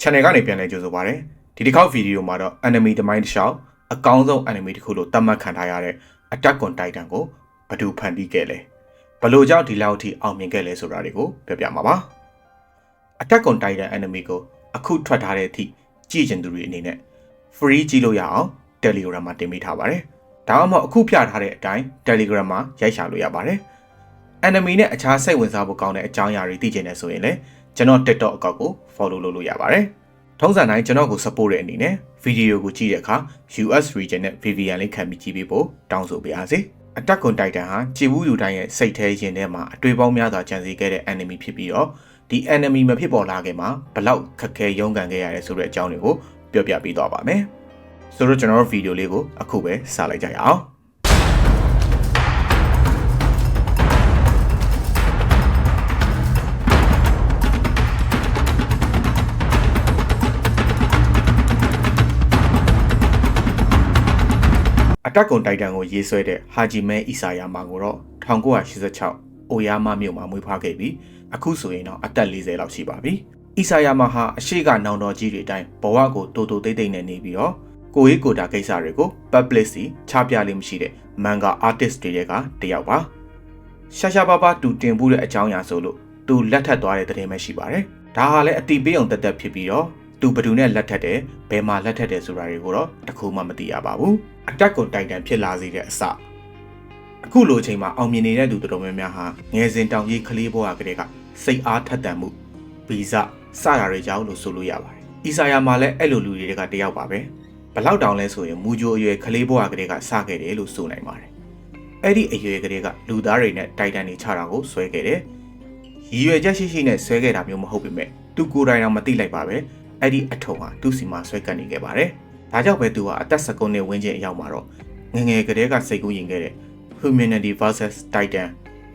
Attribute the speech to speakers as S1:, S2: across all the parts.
S1: channel ကနေပြန်လည်ကြိုဆိုပါရစေဒီတစ်ခေါက်ဗီဒီယိုမှာတော့ enemy တမိုင်းတစ်လျှောက်အကောင်းဆုံး enemy တစ်ခုလို့သတ်မှတ်ခံထားရတဲ့ Attack on Titan ကိုဘယ်သူဖန်တီးခဲ့လဲဘလို့ကြောင့်ဒီလောက်ထိအောင်မြင်ခဲ့လဲဆိုတာတွေကိုပြောပြမှာပါ Attack on Titan enemy ကိုအခုထွက်ထားတဲ့အထိကြည့်ကျင်သူတွေအနေနဲ့ free ကြည့်လို့ရအောင် Telegram မှာတင်ပေးထားပါတယ်ဒါမှမဟုတ်အခုပြထားတဲ့အတိုင်း Telegram မှာရိုက်ရှာလို့ရပါတယ် enemy နဲ့အခြားစိတ်ဝင်စားဖို့ကောင်းတဲ့အကြောင်းအရာတွေသိချင်တယ်ဆိုရင်လည်း ကျွန်တော် TikTok အကောင့်ကို follow လုပ်လို့ရပါတယ်။ထုံးစံတိုင်းကျွန်တော်ကို support တဲ့အနေနဲ့ဗီဒီယိုကိုကြည့်တဲ့အခါ US region နဲ့ VPN လေးခံပြီးကြည့်ပေးဖို့တောင်းဆိုပါရစေ။ Attack on Titan ဟာကြည်ဘူးလူတိုင်းရဲ့စိတ်ထဲရင်ထဲမှာအတွေ့ပေါင်းများစွာကြံစည်ခဲ့တဲ့ enemy ဖြစ်ပြီးတော့ဒီ enemy မဖြစ်ပေါ်လာခင်မှာဘလောက်ခက်ခဲရုန်းကန်ခဲ့ရတယ်ဆိုတဲ့အကြောင်းတွေကိုပြောပြပေးသွားပါမယ်။ဆိုတော့ကျွန်တော်တို့ဗီဒီယိုလေးကိုအခုပဲစလိုက်ကြရအောင်။ Attack on Titan ကိုရေးဆွဲတဲ့ဟာဂျီမဲအီဆာယာမာကိုတော့1986အိုယာမာမြို့မှာမွေးဖွားခဲ့ပြီးအခုဆိုရင်တော့အသက်40လောက်ရှိပါပြီ။အီဆာယာမာဟာအရှိကနောင်တော်ကြီးတွေအတိုင်းဘဝကိုတိုးတိုးတိတ်တိတ်နဲ့နေပြီးတော့ကိုရေးကိုတာကိစ္စတွေကို public စီချပြလေးမရှိတဲ့ manga artist တွေကတယောက်ပါ။ရှာရှာပါပါတူတင်မှုတဲ့အကြောင်းအရာဆိုလို့သူလက်ထပ်သွားတဲ့တဲ့င်းပဲရှိပါတယ်။ဒါဟာလည်းအတီးပေးအောင်တက်တက်ဖြစ်ပြီးတော့သူဘယ်သူနဲ့လက်ထက်တယ်ဘယ်မှာလက်ထက်တယ်ဆိုတာတွေကိုတော့တခုမှမသိရပါဘူး အတက်ကိုတိုင်တန်ဖြစ်လာစေတဲ့အစအခုလိုအချိန်မှာအောင်မြင်နေတဲ့သူတော်တော်များများဟာငယ်စဉ်တောင်ကြီးကလေးဘဝကလေးကစိတ်အားထက်သန်မှုဗီဇစတာတွေကြောင့်လို့ဆိုလို့ရပါတယ်အီဆာယာမှာလည်းအဲ့လိုလူတွေကတယောက်ပါပဲဘလောက်တောင်လဲဆိုရင်မူဂျိုအရွယ်ကလေးဘဝကလေးကစခဲ့တယ်လို့ဆိုနိုင်ပါတယ်အဲ့ဒီအရွယ်ကလေးကလူသားတွေနဲ့တိုင်တန်နေချတာကိုဆွဲခဲ့တယ်ရည်ရွယ်ချက်ရှိရှိနဲ့ဆွဲခဲ့တာမျိုးမဟုတ်ပေမဲ့သူကိုယ်တိုင်တော့မသိလိုက်ပါပဲအဲ့ဒီအထုံဟာသူ့စီမှာဆွဲကပ်နေခဲ့ပါတယ်။ ဒါကြောင့်ပဲသူဟာအသက်19နှစ်ဝန်းကျင်အရောက်မှာတော့ငငယ်ကလေးကစိတ်ကူးရင်ခဲ့တဲ့ Humanity vs Titan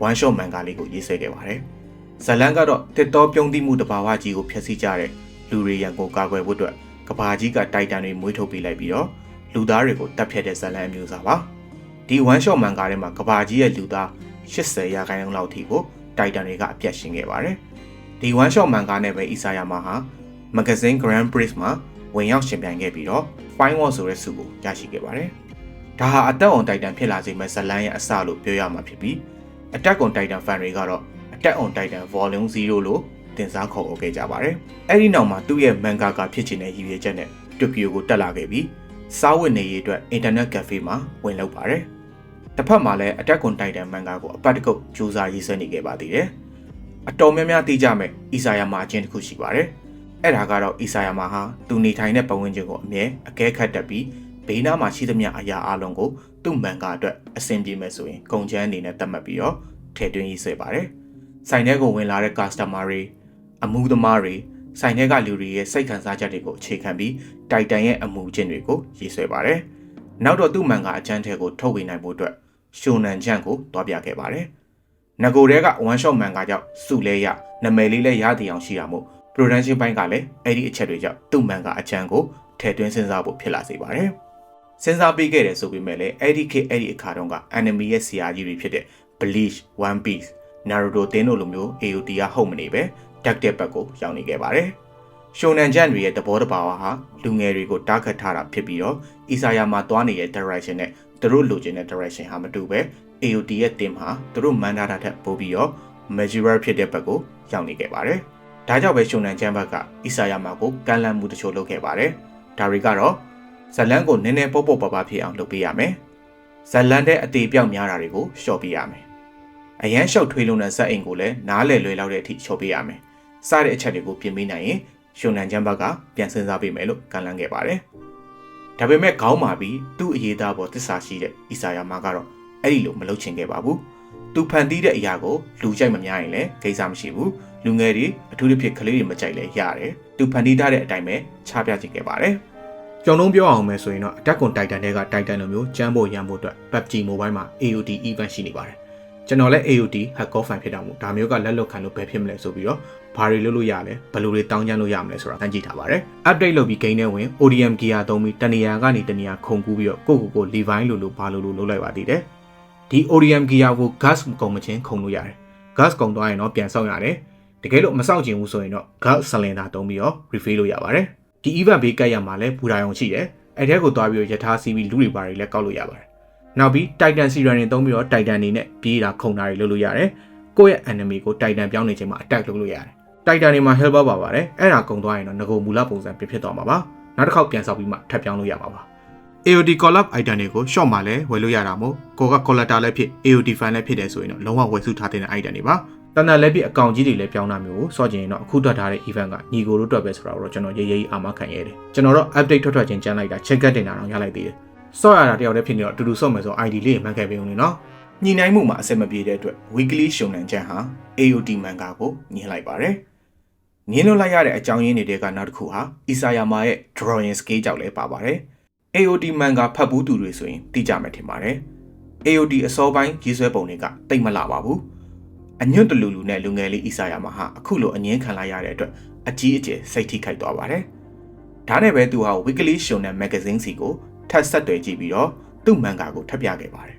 S1: one shot manga လေးကိုရေးဆွဲခဲ့ပါတယ်။ဇလန်ကတော့တစ်တော်ပြုံးတိမှုတဘာဝကြီးကိုဖျက်ဆီးကြတဲ့လူတွေရန်ကိုကာကွယ်ဖို့အတွက်ကဘာကြီးကတိုက်တန်တွေမွေးထုတ်ပေးလိုက်ပြီးတော့လူသားတွေကိုတပ်ဖြတ်တဲ့ဇလန်အမျိုးအစားပါ။ဒီ one shot manga ထဲမှာကဘာကြီးရဲ့လူသား80ရာခိုင်နှုန်းလောက်ထိကိုတိုက်တန်တွေကအပြတ်ရှင်းခဲ့ပါတယ်။ဒီ one shot manga နဲ့ပဲအီဆာယာမာဟာမဂဇင်း Grand Prix မှာ ဝင်ရောက်ရှင်ပြိုင်ခဲ့ပြီးတော့ Fine War ဆိုတဲ့ဆုကိုရရှိခဲ့ပါတယ်။ဒါဟာအသက် on Titan ဖြစ်လာစေမဲ့ဇလန်ရဲ့အစလို့ပြောရမှာဖြစ်ပြီး Attack on Titan fan တွေကတော့ Attack on Titan Volume 0လို့တင်စားခေါ်ခဲ့ကြပါတယ်။အဲဒီနောက်မှာသူ့ရဲ့ manga ကဖြစ်ချင်တဲ့ရည်ရွယ်ချက်နဲ့တိုကျိုကိုတက်လာခဲ့ပြီးစားဝတ်နေရေးအတွက် Internet Cafe မှာဝင်လုပ်ပါတယ်။တစ်ဖက်မှာလည်း Attack on Titan manga ကိုအပတ်တကုတ်စူးစမ်းရေးဆွဲနေခဲ့ပါသေးတယ်။အတော်များများသိကြမဲ့အီဆာယာမာအချင်းတစ်ခုရှိပါတယ်။ အဲ့ဒါကတော့အီဆာယာမာဟာသူနေထိုင်တဲ့ပတ်ဝန်းကျင်ကိုအမြဲအကဲခတ်တတ်ပြီးဘေးနားမှာရှိသမျှအရာအလုံးကိုသူ့မှန်ကအတွက်အဆင်ပြေမယ်ဆိုရင်ကုန်ချမ်းအနေနဲ့သတ်မှတ်ပြီးတော့ထည့်သွင်းရေးဆွဲပါတယ်။ဆိုင်ထဲကိုဝင်လာတဲ့ customer တွေအမှုသမားတွေဆိုင်ထဲကလူတွေရဲ့စိတ်ခံစားချက်တွေကိုအခြေခံပြီးတိုက်တန်ရဲ့အမှုချင်းတွေကိုရေးဆွဲပါတယ်။နောက်တော့သူ့မှန်ကအချမ်းထဲကိုထုတ်ဝေနိုင်ဖို့အတွက်ရှုံနန်ချန့်ကိုတွားပြခဲ့ပါတယ်။ငကိုတဲက one shot မှန်ကကြောင့်စုလဲရနမယ်လေးလဲရတည်အောင်ရှိတာမို့ production ဘိုင်းကလည်းအဲ့ဒီအချက်တွေကြောင့်သူ့မှန်ကအချမ်းကိုထည့်သွင်းစဉ်းစားဖို့ဖြစ်လာစေပါတယ်။စဉ်းစားပေးခဲ့တယ်ဆိုပေမဲ့လည်းအဲ့ဒီခေတ်အဲ့ဒီအခါတုန်းက anime ရဲ့ဆရာကြီးတွေဖြစ်တဲ့ Bleach, One Piece, Naruto တင်းတို့လိုမျိုး AOT ကဟုတ်မနေပဲ Dark တဲ့ဘက်ကိုရောက်နေခဲ့ပါတယ်။ Shonen Jump တွေရဲ့သဘောတဘာဝဟာလူငယ်တွေကိုတားခတ်ထားတာဖြစ်ပြီးတော့ Isayama သွားနေတဲ့ direction နဲ့သူတို့လိုချင်တဲ့ direction ဟာမတူပဲ AOT ရဲ့ team ဟာသူတို့မှန်းထားတာထက်ပိုပြီးတော့ mature ဖြစ်တဲ့ဘက်ကိုရောက်နေခဲ့ပါတယ်။ ဒါကြောင့်ပဲရှုံနန်ချမ်းဘတ်ကအီဆာယာမာကိုကမ်းလှမ်းမှုတချို့လုပ်ခဲ့ပါတယ်။ဒါတွေကတော့ဇလန်ကိုနည်းနည်းပေါ့ပေါ့ပါပါဖြစ်အောင်လုပ်ပေးရမယ်။ဇလန်တဲ့အသေးပြောက်များတာတွေကိုလျှော့ပေးရမယ်။အရန်လျှော့ထွေးလုံးတဲ့ဇက်အိမ်ကိုလည်းနားလည်လွယ်လောက်တဲ့အထိလျှော့ပေးရမယ်။စတဲ့အချက်တွေကိုပြင်ပေးနိုင်ရင်ရှုံနန်ချမ်းဘတ်ကပြန်စဉ်းစားပေးမယ်လို့ကမ်းလှမ်းခဲ့ပါတယ်။ဒါပေမဲ့ခေါင်းမာပြီးသူ့အရေးသားပေါ်တစ္ဆာရှိတဲ့အီဆာယာမာကတော့အဲ့ဒီလိုမလုပ်ချင်ခဲ့ပါဘူး။ သူဖန်တီးတဲ့အရာကိုလူကြိုက်မများရင်လည်းကိစ္စမရှိဘူး။လူငယ်တွေအထူးသဖြင့်ကလေးတွေမကြိုက်လဲရတယ်သူဖန်တီးထားတဲ့အတိုင်းပဲချပြချင်ခဲ့ပါတယ်ကြောင်လုံးပြောအောင်မယ်ဆိုရင်တော့ Attack on Titan တွေက Titan လိုမျိုးကျမ်းဖို့ရမ်းဖို့အတွက် PUBG Mobile မှာ AOD event ရှိနေပါတယ်ကျွန်တော်လည်း AOD hacker fan ဖြစ်တာမို့ဒါမျိုးကလက်လွတ်ခံလို့ဘယ်ဖြစ်မလဲဆိုပြီးတော့ဘာတွေလုပ်လို့ရလဲဘယ်လိုတွေတောင်းကျမ်းလို့ရမလဲဆိုတာတန်းကြည့်ထားပါတယ် update လုပ်ပြီး game ထဲဝင် ODM gear သုံးပြီးတနေရာကနေတနေရာခုန်ကူးပြီးတော့ကိုကိုကို Levi လိုလိုဘာလိုလိုလုပ်လိုက်ပါသေးတယ် ဒီ ODM gear ကို gas ကုန်မချင်းခုန်လို့ရတယ် gas ကုန်သွားရင်တော့ပြန်ဆောက်ရတယ်ဒတကယ်လို့မစောင့်ကျင်ဘူးဆိုရင်တော့ God Cylinder တုံးပြီးတော့ refill လုပ်ရပါတယ်ဒီ event ဘေးကတ်ရမှာလဲဘူတာယုံရှိတယ်အဲ့ထဲကိုသွားပြီးတော့ယထာစီးပြီးလူတွေပါတွေလည်းကောက်လို့ရပါတယ်နောက်ပြီး Titan Siren တွေတုံးပြီးတော့ Titan တွေနဲ့ပြေးတာခုန်တာတွေလုပ်လို့ရတယ်ကိုယ့်ရဲ့ enemy ကို Titan ပြောင်းနေချိန်မှာ attack လုပ်လို့ရတယ် Titan တွေမှာ helper ပါပါတယ်အဲ့ဒါကုံသွားရင်တော့ငကိုမူလပုံစံပြဖြစ်သွားမှာပါနောက်တစ်ခေါက်ပြန်ဆောက်ပြီးမှထပ်ပြောင်းလို့ရမှာပါ AOD collab item တွေကို shop မှာလည်းဝယ်လို့ရတာမို့ကိုက collector လည်းဖြစ် AOD fan လည်းဖြစ်တယ်ဆိုရင်တော့လုံးဝဝယ်စုထားတဲ့ item တွေပါတန်တန်လည်းဖြစ်အကောင့်ကြီးတွေလည်းပြောင်းတာမျိုးကိုစောကျင်ရင်တော့အခုတွက်ထားတဲ့ event ကညီကိုတို့တွက်ပဲဆိုတာကိုတော့ကျွန်တော်ရေးရေးအာမခံရတယ်ကျွန်တော်တော့ update ထွက်ထွက်ချင်းကြမ်းလိုက်တာ check တင်တာတော့ရလိုက်သေးတယ်စောရတာတယောက်တည်းဖြစ်နေတော့အတူတူစော့မယ်ဆို ID လေးမှန်ခဲ့ပြီဦးလေနော်ညီနိုင်မှုမှာအဆင်မပြေတဲ့အတွက် weekly shonen ချန်ဟာ AOD manga ကိုညှင်းလိုက်ပါတယ်ညင်းလို့လိုက်ရတဲ့အကြောင်းရင်းတွေကနောက်တစ်ခုဟာအီဆာယာမာရဲ့ drawing scale ကြောင့်လည်းပါပါတယ် AOD manga ဖတ်ဘူးသူတွေဆိုရင်သိကြမယ်ထင်ပါတယ် AOD အစောပိုင်းရေးဆွဲပုံတွေကတိတ်မလာပါဘူးအညွတ်တလူလူနဲ့လူငယ်လေးအီဆာယာမာဟာအခုလိုအငင်းခံလိုက်ရတဲ့အတွက်အကြီးအကျယ်စိတ်ထိခိုက်သွားပါတယ်ဒါနဲ့ပဲသူဟာ Weekly Shonen Magazine စီကိုထပ်ဆက်သွယ်ကြည့်ပြီးတော့သူ့မန်ဂါကိုထပ်ပြခဲ့ပါတယ်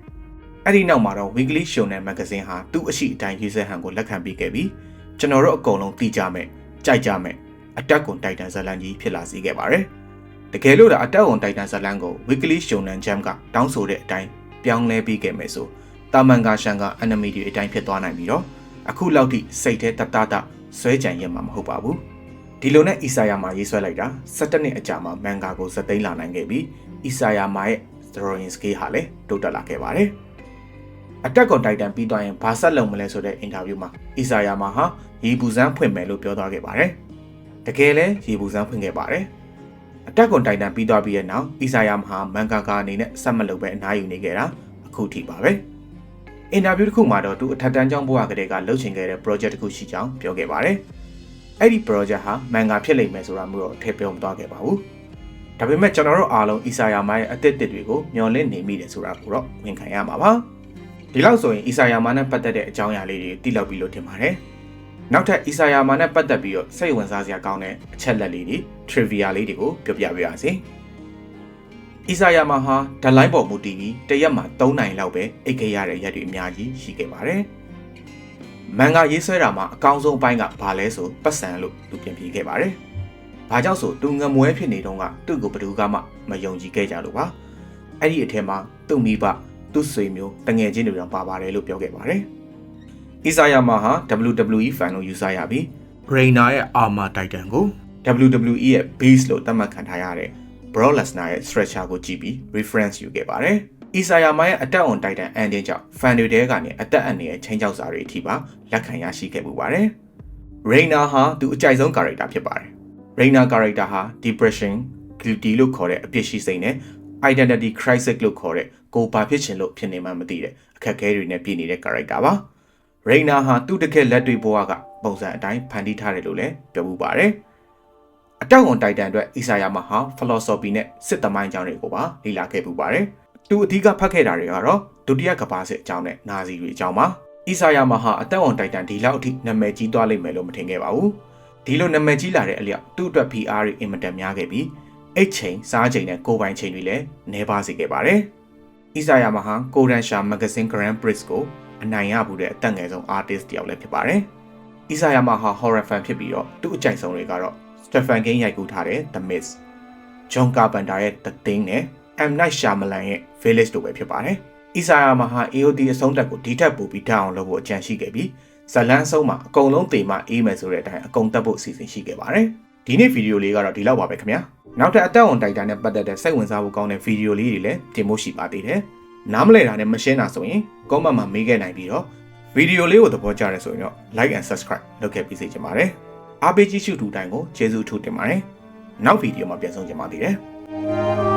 S1: အဲ့ဒီနောက်မှာတော့ Weekly Shonen Magazine ဟာသူ့အရှိအတိုင်းရေးဆွဲဟန်ကိုလက်ခံပေးခဲ့ပြီးကျွန်တော်တို့အကုန်လုံးသိကြမယ်ကြိုက်ကြမယ်အတက်ကွန်တိုက်တန်ဇလန်ကြီးဖြစ်လာစေခဲ့ပါတယ် တကယ်လို့ဒါအတက်ကွန်တိုက်တန်ဇလန်ကို Weekly Shonen Jump ကတောင်းဆိုတဲ့အတိုင်းပြောင်းလဲပြီးခဲ့မယ်ဆိုတာမန်ဂါရှန်ကအန်မီတွေအတိုင်းဖြစ်သွားနိုင်ပြီးတော့အခုလောက်ထိစိတ်ထဲတတတဆွဲကြံရမှာမဟုတ်ပါဘူးဒီလိုနဲ့အီဆာယာမာရေးဆွဲလိုက်တာ17နှစ်အကြာမှာမန်ဂါကိုစသိမ်းလာနိုင်ခဲ့ပြီးအီဆာယာမာရဲ့ drawing scale ဟာလည်းတိုးတက်လာခဲ့ပါတယ်အတက်ကွန်တိုက်တန်ပြီးသွားရင်ဘာဆက်လုပ်မလဲဆိုတဲ့အင်တာဗျူးမှာအီဆာယာမာဟာရေပူစမ်းဖွင့်မယ်လို့ပြောသွားခဲ့ပါတယ်တကယ်လဲရေပူစမ်းဖွင့်ခဲ့ပါတယ် အတက်ကွန်တိုက်တန်ပြီးသွားပြီးတဲ့နောက်အီဆာယာမာဟာမန်ဂါကာအနေနဲ့ဆက်မလုပ်ပဲအနားယူနေခဲ့တာအခုထိပါပဲအင်တာဗျူးတစ်ခုမှာတော့သူအထက်တန်းကျောင်းဘဝကတည်းကလှုပ်ချင်ခဲ့တဲ့ project တစ်ခုရှိကြောင်းပြောခဲ့ပါတယ်အဲ့ဒီ project ဟာမန်ဂါဖြစ်လိမ့်မယ်ဆိုတာမျိုးတော့ထည့်ပြောမသွားခဲ့ပါဘူးဒါပေမဲ့ကျွန်တော်တို့အားလုံးအီဆာယာမာရဲ့အသစ်တစ်တွေကိုမျှော်လင့်နေမိတယ်ဆိုတာကိုတော့ဝန်ခံရမှာပါဒီလောက်ဆိုရင်အီဆာယာမာနဲ့ပတ်သက်တဲ့အကြောင်းအရာလေးတွေသိလောက်ပြီလို့ထင်ပါတယ် နောက်ထပ်အီဆာယာမာနဲ့ပတ်သက်ပြီးတော့စိတ်ဝင်စားစရာကောင်းတဲ့အချက်လက်လေးတွေ trivia လေးတွေကိုပြောပြပေးပါစီအီဆာယာမာဟာဓာတ်လိုင်းပေါ်မူတည်ပြီးတရက်မှာ3နိုင်လောက်ပဲအိတ်ခဲ့ရတဲ့ရက်တွေအများကြီးရှိခဲ့ပါတယ်မန်ဂါရေးဆွဲတာမှာအကောင်းဆုံးအပိုင်းကဘာလဲဆိုပတ်စံလို့သူပြင်ပြခဲ့ပါတယ်။ဘာကြောင့်ဆိုသူငမွဲဖြစ်နေတော့ကသူ့ကိုဘယ်သူကမှမယုံကြည်ခဲ့ကြလို့ပါ။အဲ့ဒီအထက်မှာသူ့မိဘသူ့ဆွေမျိုးတငယ်ချင်းတွေတော့ပါပါတယ်လို့ပြောခဲ့ပါတယ်။ အီဆာယာမာဟာ WWE fan လို့ယူဆရပြီး Reina ရဲ့ Armor Titan ကို WWE ရဲ့ base လို့သတ်မှတ်ခံထားရတဲ့ Brock Lesnar ရဲ့ stretcher ကိုကြည့်ပြီး reference ယူခဲ့ပါတယ်။အီဆာယာမာရဲ့အတက် on Titan အန်တင်ကြောင့် fan တွေတဲကနေအသက်အန္တရာယ်ချင်းချောက်စာတွေအထိပါလက်ခံရရှိခဲ့မှုပါတယ်။ Reina ဟာသူအကြိုက်ဆုံး character ဖြစ်ပါတယ်။ Reina character ဟာ depression, guilty လို့ခေါ်တဲ့အပြစ်ရှိစိတ်နဲ့ identity crisis လို့ခေါ်တဲ့ကိုယ်ပါဖြစ်ခြင်းလို့ဖြစ်နေမှမသိတဲ့အခက်အခဲတွေနဲ့ပြည့်နေတဲ့ character ပါ။ Reina ဟာသူ့တကယ်လက်တွေ့ဘဝကပုံစံအတိုင်းဖန်တီးထားတယ်လို့လည်းပြောမှုပါတယ်။အတောက်ဝန်တိုက်တန်အတွက်အီဆာယာမဟာ philosophy နဲ့စစ်သမိုင်းအကြောင်းတွေကိုပါလေ့လာခဲ့ပူပါတယ်။သူအဓိကဖတ်ခဲ့တာတွေကတော့ဒုတိယကမ္ဘာစစ်အကြောင်းနဲ့နာဇီတွေအကြောင်းပါ။အီဆာယာမဟာအသက်ဝန်တိုက်တန်ဒီလောက်အထိနာမည်ကြီးသွားလိမ့်မယ်လို့မထင်ခဲ့ပါဘူး။ဒီလိုနာမည်ကြီးလာတဲ့အလျောက်သူ့အတွက် PR တွေအင်မတန်များခဲ့ပြီးအိတ်ချိန်စားချိန်နဲ့ကိုယ်ပိုင်ချိန်တွေလည်းနှဲပါစေခဲ့ပါတယ်။အီဆာယာမဟာကိုရန်ရှာမဂဇင်း Grand Prix ကို အနိုင်ရမှုတဲ့အသက်ငယ်ဆုံး artist တယောက်လည်းဖြစ်ပါတယ်။အီဆာယာမဟာ horror fan ဖြစ်ပြီးတော့သူ့အကြိုက်ဆုံးတွေကတော့ Stephen King ရိုက်ကူးထားတဲ့ The Mist, John Carpenter ရဲ့ The Thing နဲ့ M Night Shyamalan ရဲ့ Village တို့ပဲဖြစ်ပါတယ်။အီဆာယာမဟာ AOD အဆုံးတက်ကိုဒီထက်ပိုပြီးထပ်အောင်လုပ်ဖို့အကြံရှိခဲ့ပြီးဇလန်းအဆုံးမှာအကုန်လုံးတေမအေးမယ်ဆိုတဲ့အတိုင်းအကုန်တက်ဖို့အစီအစဉ်ရှိခဲ့ပါတယ်။ဒီနေ့ဗီဒီယိုလေးကတော့ဒီလောက်ပါပဲခင်ဗျာ။နောက်ထပ်အသက်ဝန်တိုက်တာနဲ့ပတ်သက်တဲ့စိတ်ဝင်စားဖို့ကောင်းတဲ့ဗီဒီယိုလေးတွေလည်းတင်ဖို့ရှိပါသေးတယ်။ နားမလည်တာနဲ့မရှင်းတာဆိုရင် comment မှာမေးခဲ့နိုင်ပြီးတော့ဗီဒီယိုလေးကိုသဘောကျတယ်ဆိုရင်တော့ like and subscribe လုပ်ခဲ့ပြီးစေချင်ပါတယ်။အားပေးကြည့်ရှုတူတိုင်းကိုကျေးဇူးထူးတင်ပါတယ်။နောက်ဗီဒီယိုမှာပြန်ဆုံကြပါသေးတယ်။